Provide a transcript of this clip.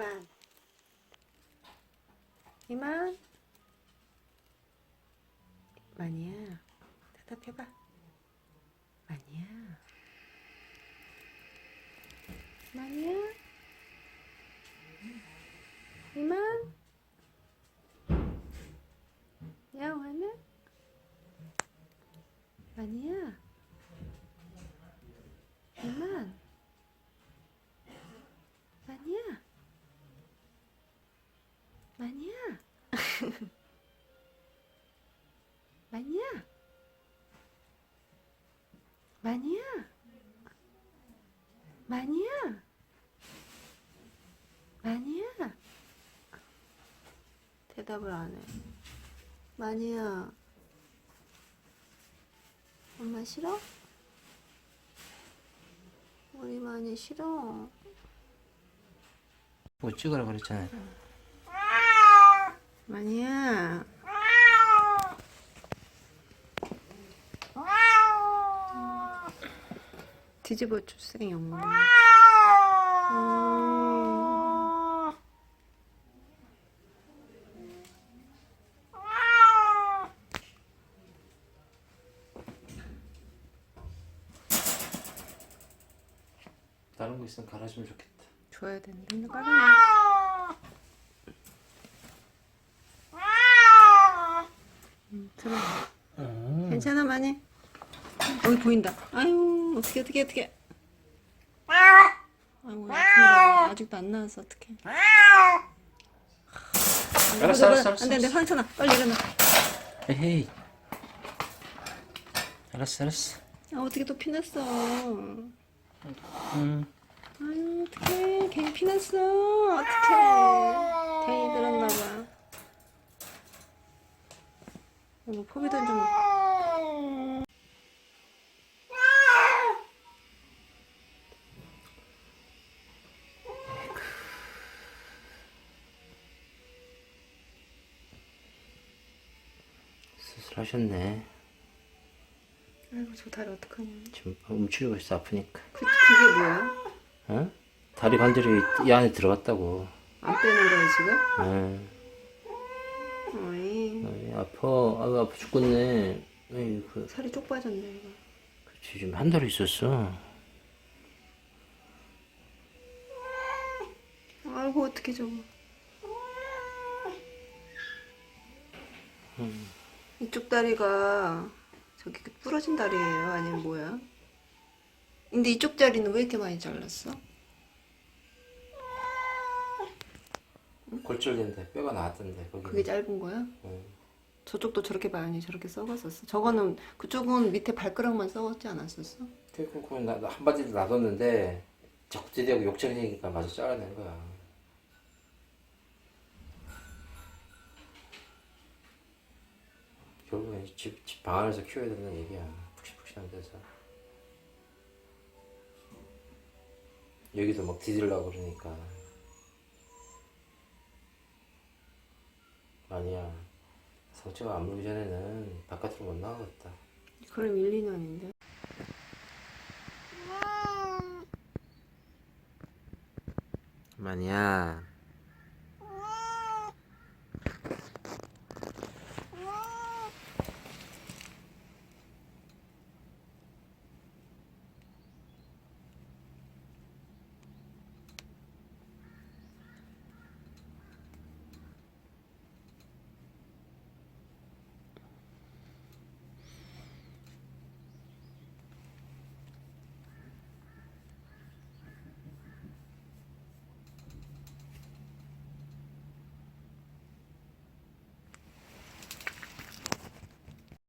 이만. 이만. 마니야. 대답해봐. 마니야. 마니야. 이만. 영화는 마니야. 마니야 마니야 마니야 마니야 대답을 안 해. 마니야 엄마 싫어? 우리 마니 싫어. 뭐 찍으라 그랬잖아. 마니야. 뒤집어 주세요. 음. 다른 거 있으면 갈아주면 좋겠다. 줘야 되는데 근데 까르네. 음, 들어. 괜찮아 많이. 여기 보인다. 아유 어떻게 어떻게 어떻게. 아이고 아픈가 아직도 안 나와서 어떡해. 알았어, 알았어, 알았어, 안돼 안돼 상처나 빨리 일어나. 에헤이. 알았어, 알았어. 아 어떻게 또 피났어. 음. 아유 어떡해 괜히 피났어. 어떡해. 괜히 들었나 봐. 이거 포비던 좀. 수술하셨네. 아이고 저 다리 어떡하냐. 지금 움츠리고 있어 아프니까. 그, 그게 뭐야? 어? 다리 관절이 이 안에 들어갔다고. 안 빼는 거야 지금? 응. 어이 어이, 아파. 아유 아파 죽겠네. 에이 그 살이 쪽 빠졌네 이거. 그렇지 지금 한 달 있었어. 아이고 어떻게 저거. 이쪽 다리가 저기 그 부러진 다리예요? 아니면 뭐야? 근데 이쪽 다리는 왜 이렇게 많이 잘랐어? 골절된데 뼈가 나왔던데 거기. 그게 짧은 거야? 응. 저쪽도 저렇게 많이 저렇게 썩었었어. 저거는 그쪽은 밑에 발가락만 썩었지 않았었어? 그그 나, 한 바지 놔뒀는데 적지대고 욕쟁이니까 마저 잘라낸 거야. 결국엔 집, 집 방 안에서 키워야 된다는 얘기야. 푹신푹신한 데서. 여기도 막 뒤질라고 그러니까. 아니야. 상처가 안 물기 전에는 바깥으로 못 나가겠다. 그럼 1, 2년인데. 만이야